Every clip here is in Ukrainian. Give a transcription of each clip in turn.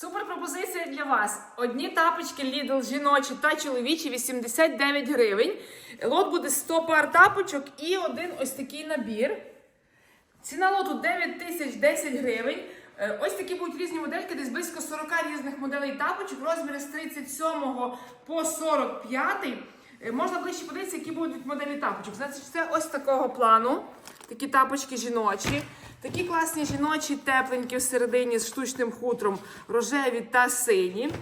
Супер пропозиція для вас. Одні тапочки Lidl жіночі та чоловічі 89 гривень. Лот буде 100 пар тапочок і один ось такий набір. Ціна лоту 9 тисяч 10 гривень. Е, Ось такі будуть різні модельки, десь близько 40 різних моделей тапочок, розміри з 37 по 45. Е, Можна ближче подивитися, які будуть моделі тапочок. Значить, це ось такого плану. Такі тапочки жіночі. Такі класні жіночі, тепленькі всередині з штучним хутром, рожеві та сині.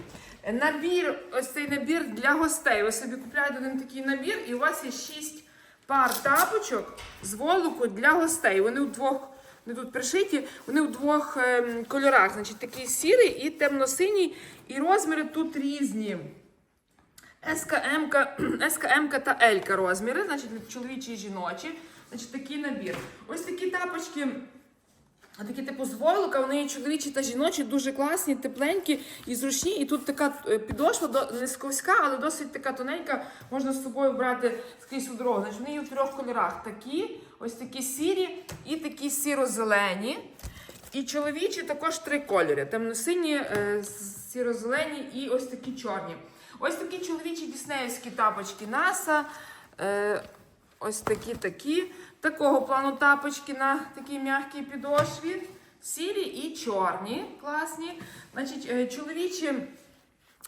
Набір, ось цей набір для гостей. Ви собі купляєте один такий набір, і у вас є 6 пар тапочок з волоку для гостей. Вони у двох, не тут пришиті, вони у двох ем, кольорах. Значить, такий сірий і темно-синій, і розміри тут різні. СКМ, СКМ та L розміри, значить чоловічі і жіночі. Значить, такий набір. Ось такі тапочки. А такі типу з войлока, вони і чоловічі та жіночі, дуже класні, тепленькі і зручні. І тут така е, підошва до- не сковська, але досить така тоненька. Можна з собою брати скрізь у дорогу. Значить, вони є у трьох кольорах. Такі, ось такі сірі і такі сіро-зелені. І чоловічі також три кольори: темно-сині, е, сіро-зелені і ось такі чорні. Ось такі чоловічі діснеївські тапочки NASA. Е, ось такі такі. Такого плану тапочки на такій м'якій підошві. Сірі і чорні. Класні. Значить, е, чоловічі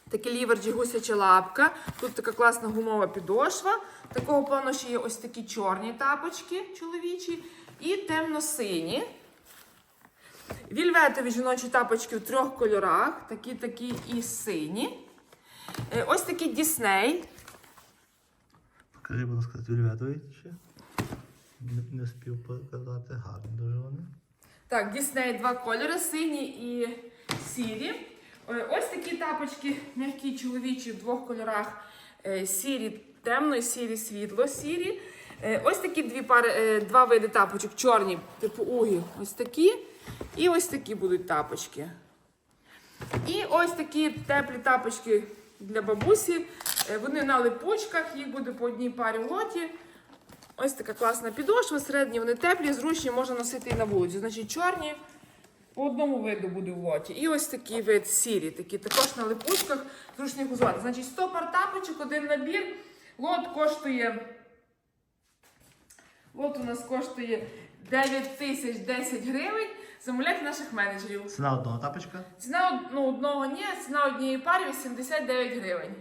такі ліверджі гусяча лапка. Тут така класна гумова підошва. Такого плану ще є ось такі чорні тапочки чоловічі і темно-сині. Вільветові жіночі тапочки в трьох кольорах, такі, такі і сині. Е, Ось такий Дісней. Покажи, будь ласка, Тюльветові ще. Не, не спів показати, гарні дуже. Так, Дісней два кольори, сині і сірі. Е, Ось такі тапочки, м'які чоловічі в двох кольорах: е, сірі, темно, сірі, світло, сірі. Е, Ось такі дві пари, два види тапочок, чорні, типу угі. Ось такі. І ось такі будуть тапочки. І ось такі теплі тапочки для бабусі. Вони на липучках, їх буде по одній парі в лоті. Ось така класна підошва, середні вони теплі, зручні, можна носити і на вулиці. Значить, чорні по одному виду буде в лоті. І ось такий вид сірі, такі також на липучках, зручні гузувати. Значить, 100 пар тапочок, один набір. Лот коштує. Лот у нас коштує 9 тисяч 10 гривень. Замовляйте наших менеджерів. Ціна одного тапочка. Ціна ну, одного ні, ціна однієї пари 89 гривень.